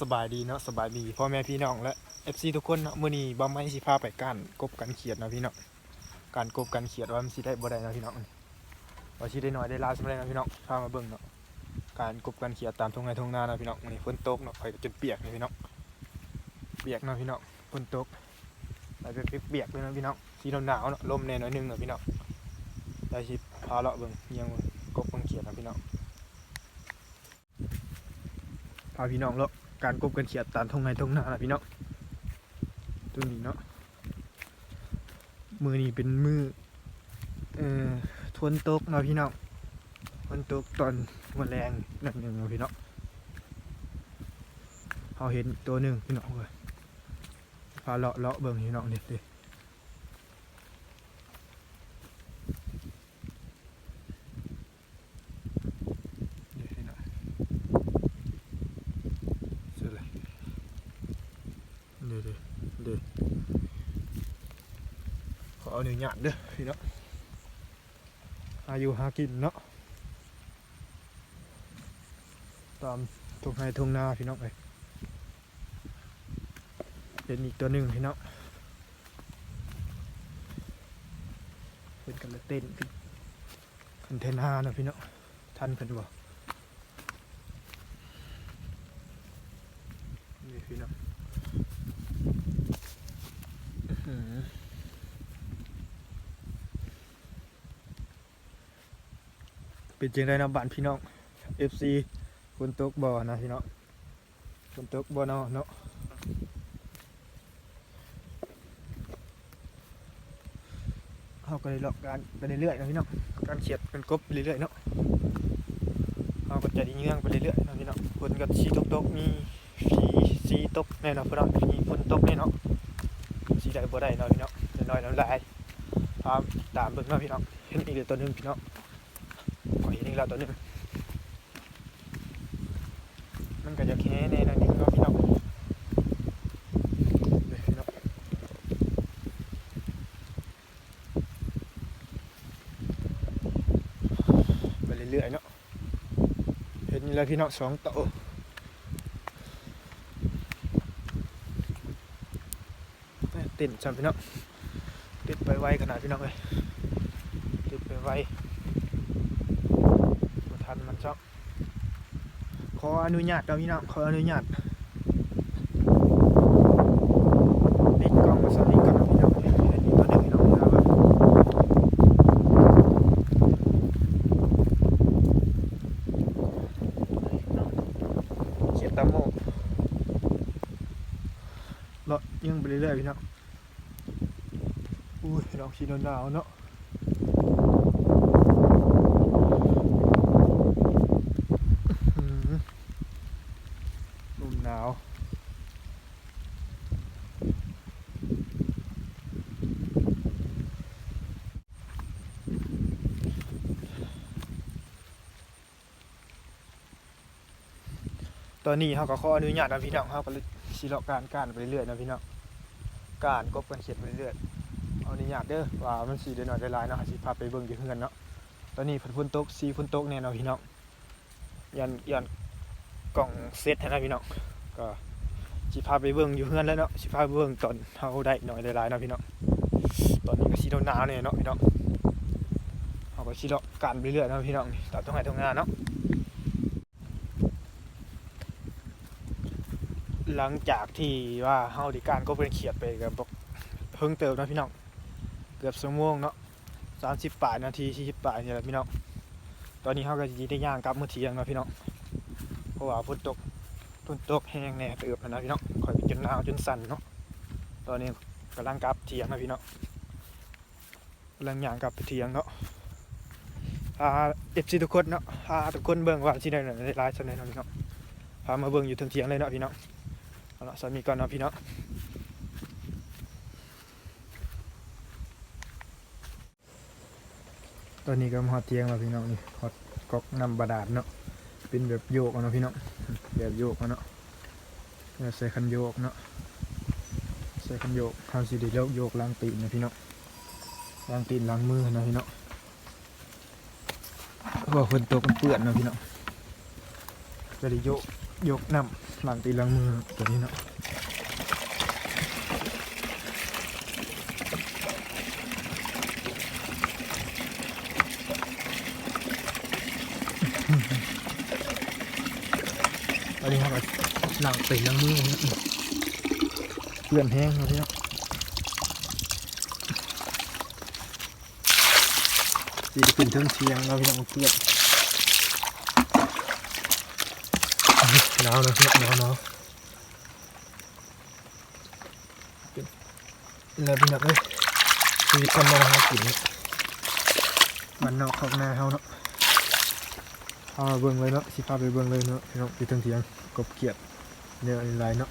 สบายดีเนาะสบายดีพ่อแม่พี่น้องและ FC ทุกคนเนาะมื้อนี้บ่ไม่สิพาไปก้นกบกันเขียดเนาะพี่น้องการกบกันเขียดว่ามันสิได้บ่ได้เนาะพี่น้องว่าสิได้น้อยได้ลายสำาได้เนาะพี่น้องพามาเบิ่งเนาะการกบกันเขียดตามทุ่งไร่ทุ่งนาเนาะพี่น้องมื้อนี้ฝนตกเนาะข่อยก็จนเปียกนี่พี่น้องเปียกเนาะพี่น้องฝนตกไปเป็นเปียกเลยเนาะพี่น้องสีหนาวๆเนาะลมแน่น่อยหนึงเนาะพี่น้องได้สิพาเลาะเบิ่งเฮียงกบกันเขียดเนาะพี่น้องพาพี่น้องเลาะ การกบกันเขียดตามทงไงทงนานะพี่เนาะตัวนี้เนาะมือนี้เป็นมือเอ่อทวนตกเนาะพี่เนาะทวนตกตอนวันแรงนั่นหนึ่งเนาะพี่เนาะเขาเห็นตัวหนึ่งพี่เนาะเลยพาเลาะเลาะเบิ่งพี่น้องเด็ดดิเด็ดพี่น้อง สุดเลยเดี๋ยวเดี๋ยวเดี๋ยวขอ เอาหนึ่งอย่างเด้อพี่เนาะอายุหากินเนาะตามทุ่งไร่ทุ่งนาพี่น้องเลยเป็นอีกตัวหนึ่งพี่น้องเป็นกันเละเต้นขึ้นขึ้นเทนฮาเนาะพี่เนาะทันเพิ่นบ่ นี่พี่น้องอื้อหือ เป็นจังไดนะบ้านพี่น้อง FC ฝนตกบ่นะพี่น้องฝนตกบ่เนาะเนาะเฮาก็ได้เลาะการไปเรื่อยๆนะพี่น้องการเขียดเป็นกบไปเรื่อยๆเนาะเฮาก็จะดีเงื่องไปเรื่อยๆนะพี่น้องฝนก็สิตกๆมีสีสีตกแน่นอนพี่น้องมีฝนตกแน่นาะสีใดบ่ได้เนาะพี่น้องน้อยน้ำลายตามตามเบิ่งเนาะพี่น้องเห็นอีกตัวหนึงพี่น้อง ขอเห็นอีกแล้วตัวนึงมันก็จะแค่แน่นอนนึงเนาะพี่น้องเดี๋ยวพี่น้องไปเรื่อยๆเนาะเห็นแล้วพี่น้องสองโตเต้นจำพี่น้องต้นไปไวขนาดพี่น้องเลยต้นไปไว นมันจ้องขออนุญาตเราพี่น้องขออนุญาตปิดกล้องมาสักนิดก่อนนะพี่น้องเห็นอีกตัวหนึ่งพี่น้องนะครับเขียดตามโมเลาะยิงไปเรื่อยๆพี่น้องอุ้ยดอกชีหนดาวเนาะอื้อหือลมหนาว ตอนนี้เขาก็ขออนุญาตนะพี่น้องเขาก็เลยสิเลาะการการไปเรื่อยๆนะพี่น้องการกบกันเขียดไปเรื่อยๆเอานี่อยากเด้อว่ามันสีเดือนหน่อยได้หลายเนาะสิพาไปเบิ่งอยู่เฮือนเนาะตอนนี้ฝนฝนตกสีฝนตกแน่เนาะพี่น้องยันยันกล่องเซตนะพี่น้องก็สิพาไปเบิ่งอยู่เฮือนแล้วเนาะสิพาไปเบิ่งตอนเฮาได้หน่อยได้หลายเนาะพี่น้องตอนนี้ก็สีหนาวๆเนี่ยเนาะพี่น้องเฮาก็สิเลาะการไปเรื่อยๆนะพี่น้องตามตรงไหนตรงงานเนาะ หลังจากที่ว่าเฮาด้การก็เป็นเขียดไปกับบเพิ่งเติมนะพี่น้องเกือบชั่วงเนาะสามสิบปลานาทีสี่สิบปลายเนี่ยแหละพี่น้องตอนนี้เขาก็ยีได้ย่างกลับมื้อเที่ยงนะพี่น้องเพราะว่าฝนตกฝนตกแห้งแน่เติบนะพี่น้องคอยจนหนาวจนสั่นเนาะตอนนี้กำลังกลับเที่ยงนะพี่น้องกำลังย่างกลับไปเที่ยงเนาะพาเอฟซีทุกคนเนาะพาทุกคนเบิ่งว่าที่ได้ได้ไลฟ์สำเร็จเนาะพี่น้องพามาเบิ่งอยู่ถึงเทียงเลยเนาะพี่น้อง เอาละสามีก่อนนะพี่เน้องตอนนี้ก็มอดเตียงแล้วพี่น้องนี่ฮอดก๊อกน้ำบาดาลเนาะเป็นแบบโยกเนาะพี่น้องแบบโยกเอาเนาะใส่คันโยกเนาะใส่คันโยกเขาสิได้โยกโยกล้างตีนนะพี่น้องล้างตีนล้างมือนะพี่น้องเพราะว่าฝนตกมันเปื้อนนะพี่น้องจะได้โยก ยกน้ำหลังตีหลังมือตัวนี้เนาะอันนี้ครับหลังตีหลังมือเนี่ยเปื่อนแห้งแล้วพี่เนาะสีขึ้นเทิงเชียงแล้วพี่น้องเปื่อน หนาวนะหนาวหนาวแล้วพี่นักเลยชีวิตคนมาหากินมันนอกขอบหน้าเขาเนาะเอาเบิ่งเลยเนาะสิพาไปเบิ่งเลยเนาะพี่น้องไปเทิงเทียงกบเกียดเนื้อลายเนาะ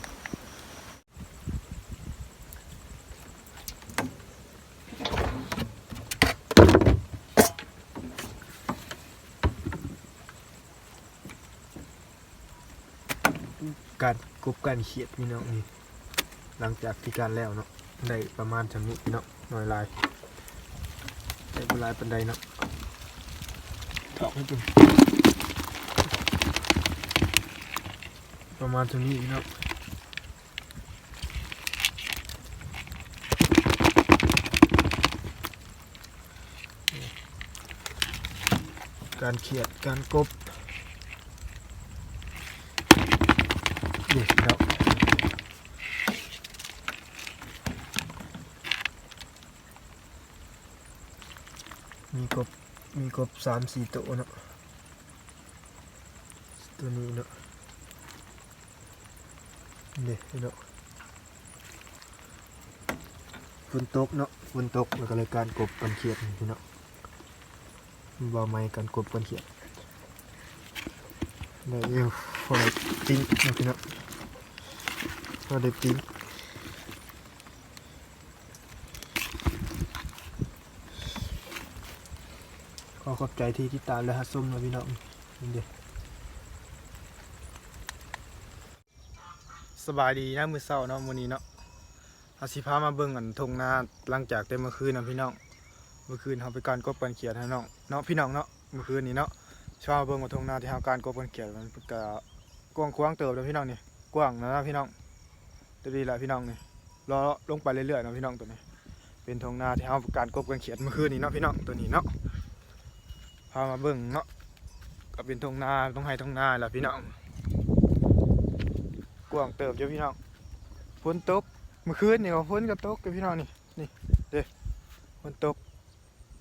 การกบการเขียดพี่น้องนี่หลังจากที่การแล้วเนาะได้ประมาณชำนี้พี่เนาะหน่อยลายได้เวลายปันไดเนาะถอกให้เป็นประมาณชำนี้พี่เนาะการเขียดการกบ เด็กแล้วมี กบมีกบสามสี่ตัวเนาะตัวนี้เนาะเด็กเนาะฝนตกเนาะฝนตกแล้วก็เลยการกบกันเขียดนี่เนาะบ่ไม้การกบกันเขียดได้เอวพอได้ปิ้งเนาะพี่เนาะพอได้ปิ้ง ขอขอบใจที่ติดตามและฮัดส้มนะพี่น้องนี่เด้สบายดีนะมือเศร้าเนาะมื้อนี้เนาะอาสิพามาเบิ่งอันทงนาหลังจากเต็มเมื่อคืนนะพี่น้อง เมื่อคืนเฮาไปการกบกันเขียดให้น้องเนาะพี่น้องเนาะเมื่อคืนนี้เนาะชอบเบิ่งว่าทงนาที่เฮาการกบกันเขียดมันก็กว้างขวางเติบเลยพี่น้องนี่กว้างนะพี่น้องตัวนี้แหละพี่น้องนี่รอลงไปเรื่อยๆนะพี่น้องตัวนี้ เป็นทงนาที่เฮาการกบกันเขียดเมื่อคืนนี้เนาะพี่น้องตัวนี้เนาะ พามาเบิ่งเนาะก็เป็นทงนาต้องให้ทงนาแหละพี่น้องกว้างเติบเจ้าพี่น้องฝนตกเมื่อคืนนี่ก็ฝนก็ตกเจ้าพี่น้องนี่นี่เด้ฝนตก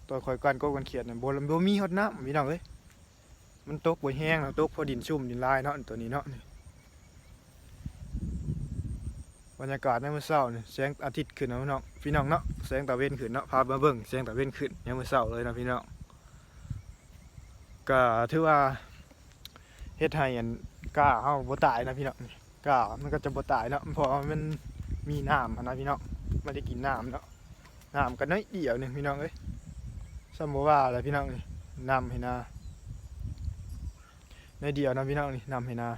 ตอนคอยการกบกันเขียดเนี่ยบ่บ่มีฮอดน้ำพี่น้องเอ้ยมันตกบ่แห้งแล้วตกพอดินชุ่มดินลายเนาะตัวนี้เนาะนี่บรรยากาศในมื้อเช้านี่แสงอาทิตย์ขึ้นเนาะพี่น้องพี่น้องเนาะแสงตะเวนขึ้นเนาะพามาเบิ่งแสงตะเวนขึ้นยามมื้อเช้าเลยนะพี่น้อง ก็ถือว่าเฮ็ดให้อันก้าเฮาบ่ตายนะพี่น้องก้ามันก็จะบ่ตายเนาะเพราะมันมีน้ำนะพี่น้องไม่ได้กินน้ำเนาะน้ำก็น้อยเดียวหนึงพี่น้องเอ้ยสมมุติว่าอะไรพี่น้องนี่น้ำให้นาน้อยเดียวนะพี่น้องนี่น้ำให้นา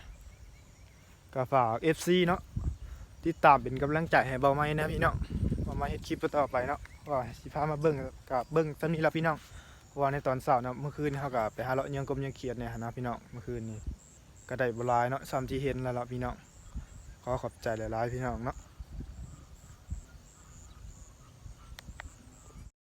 ก็ฝาก FC เนาะติดตามเป็นกำลังใจให้เบาไม้นะพี่น้องเบาไม้เฮ็ดคลิปต่อไปเนาะว่าสิพามาเบิ่งกับเบิ่งตอนนี้ละพี่น้อง ว่าในตอนเสาร์นะเมื่อคืนเขาก็ไปหาเลาะยังกลมยังเขียดเนี่ยนะพี่น้องเมื่อคืนนี้ก็ได้บหลายเนาะซ้ำที่เห็นแล้วล่ะพี่น้องขอขอบใจหลายๆพี่น้องเนาะ